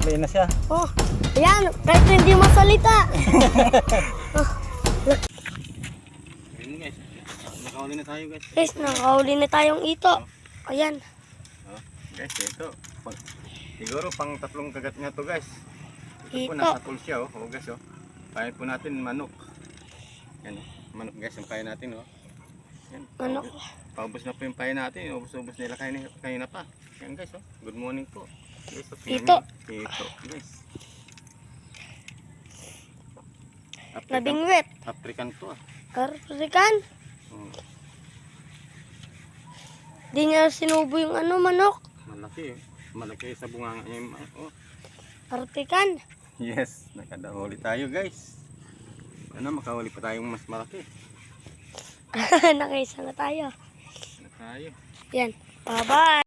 Play na siya. Oh, ayan, kahit hindi masalita. Ayun guys. Nakahuli na tayo guys. Guys, nakahuli na tayong ito. Ayan. Oh, guys, ito. Pag, siguro pang tatlong kagat nga to guys. Ito po, Ito. nakatol siya oh. Oh guys oh. Kain po natin manok. Yan oh. Manok guys, ang kain natin oh. Yan. Manok. Paubos na po yung pain natin. Ubus-ubos nila kain, kain na pa. Yan guys oh. Good morning po. Guys, oh, tingnan Ito. niyo. Ito. Guys. African, Labing wet. African to ah. African. Oh, Di niya sinubo yung ano, manok. malaki eh. Malaki sa bunganga niya. yung- Oh. African. Yes, nakadahuli tayo guys. Ano, makahuli pa tayong mas malaki. Nakaisa na tayo. Ano tayo? Yan. Bye-bye.